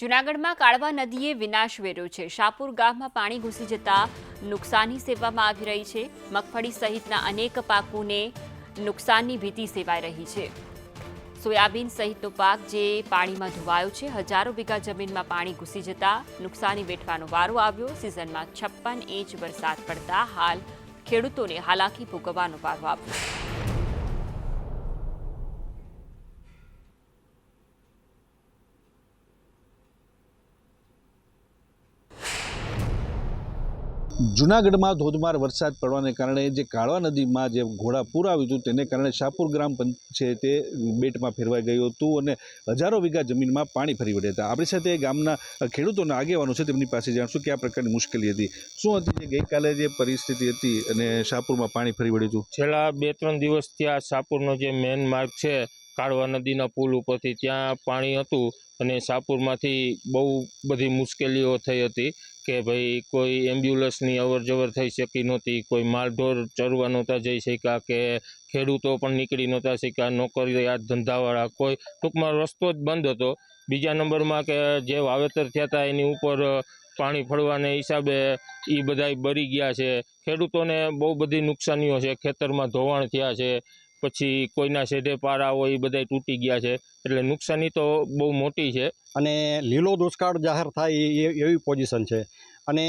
જૂનાગઢમાં કાળવા નદીએ વિનાશ વેર્યો છે. શાપુર ગામમાં પાણી ઘૂસી જતા નુકસાની સેવામાં આવી રહી છે. મગફળી સહિતના અનેક પાકોને નુકસાનની ભીતિ સેવાઈ રહી છે. સોયાબીન સહિતનો પાક જે પાણીમાં ધોવાયો છે. હજારો વીઘા જમીનમાં પાણી ઘૂસી જતા નુકસાની વેઠવાનો વારો આવ્યો. સિઝનમાં છપ્પન ઇંચ વરસાદ પડતા હાલ ખેડૂતોને હાલાકી ભોગવવાનો વારો આવ્યો. જૂનાગઢમાં ધોધમાર વરસાદ પડવાને કારણે જે કાળવા નદીમાં જે ઘોડાપૂર આવ્યું હતું, તેને કારણે શાહપુર ગ્રામ છે તે બેટમાં ફેરવાઈ ગયું હતું અને હજારો વીઘા જમીનમાં પાણી ફરી વળ્યા હતા. આપણી સાથે ગામના ખેડૂતોના આગેવાનો છે, તેમની પાસે જાણશું કે આ પ્રકારની મુશ્કેલી હતી. શું હતી જે ગઈકાલે જે પરિસ્થિતિ હતી અને શાહપુરમાં પાણી ફરી વળ્યું હતું? છેલ્લા બે ત્રણ દિવસથી આ સાપુરનો જે મેન માર્ગ છે કાળવા નદીના પુલ ઉપરથી ત્યાં પાણી હતું અને સાપુરમાંથી બહુ બધી મુશ્કેલીઓ થઈ હતી કે ભાઈ કોઈ એમ્બ્યુલન્સની અવર જવર થઈ શકી નહોતી, કોઈ માલઢોર ચરવા નહોતા જઈ શક્યા કે ખેડૂતો પણ નીકળી નહોતા શક્યા નોકરિયાત ધંધાવાળા, કોઈ ટૂંકમાં રસ્તો જ બંધ હતો. બીજા નંબરમાં કે જે વાવેતર થયા હતા એની ઉપર પાણી ફળવાને હિસાબે એ બધાય બળી ગયા છે. ખેડૂતોને બહુ બધી નુકસાનીઓ છે, ખેતરમાં ધોવાણ થયા છે પછી કોઈના શેઢે પારા હોય એ બધા તૂટી ગયા છે. એટલે નુકસાની તો બહુ મોટી છે. અને લીલો દુષ્કાળ જાહેર થાય એવી પોઝિશન છે. અને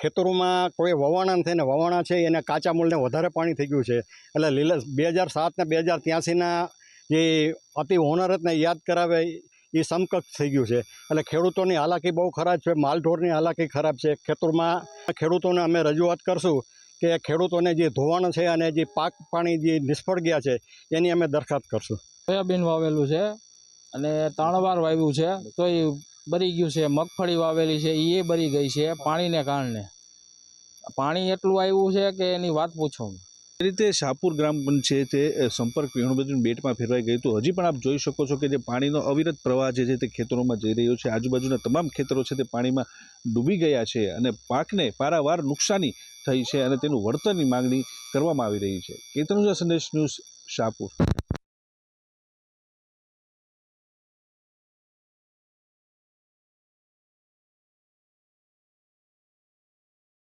ખેતરોમાં કોઈ વવાણા નથી ને વવાણા છે એને કાચા મૂળને વધારે પાણી થઈ ગયું છે. એટલે લીલા બે હજાર સાતને બે હજાર ત્યાસીના જે અતિ હોનરતને યાદ કરાવે એ સમકક્ષ થઈ ગયું છે. એટલે ખેડૂતોની હાલાકી બહુ ખરાબ છે, માલઢોરની હાલાકી ખરાબ છે. ખેતરમાં ખેડૂતોને અમે રજૂઆત કરશું કે ખેડૂતોને જે ધોવાણ છે અને જે પાક પાણી જે નિષ્ફળ ગયા છે એની અમે દરખાસ્ત કરશું. સોયાબીન વાવેલું છે અને તાણવાર વાવ્યું છે તો એ બરી ગયું છે મગફળી વાવેલી છે એ બરી ગઈ છે પાણીને કારણે. પાણી એટલું આવ્યું છે કે એની વાત પૂછો એ રીતે શાહપુર ગ્રામ પંચાયતે તે સંપર્ક વિહોણબેન બેટમાં ફેરવાઈ ગયું હતું. હજી પણ આપ જોઈ શકો છો કે જે પાણીનો અવિરત પ્રવાહ જે છે તે ખેતરોમાં જઈ રહ્યો છે. આજુબાજુના તમામ ખેતરો છે તે પાણીમાં ડૂબી ગયા છે અને પાકને પારાવાર નુકસાની થઈ છે અને તેનું વળતરની માગણી કરવામાં આવી રહી છે. કેતનુજા સંદેશ ન્યૂઝ શાહપુર.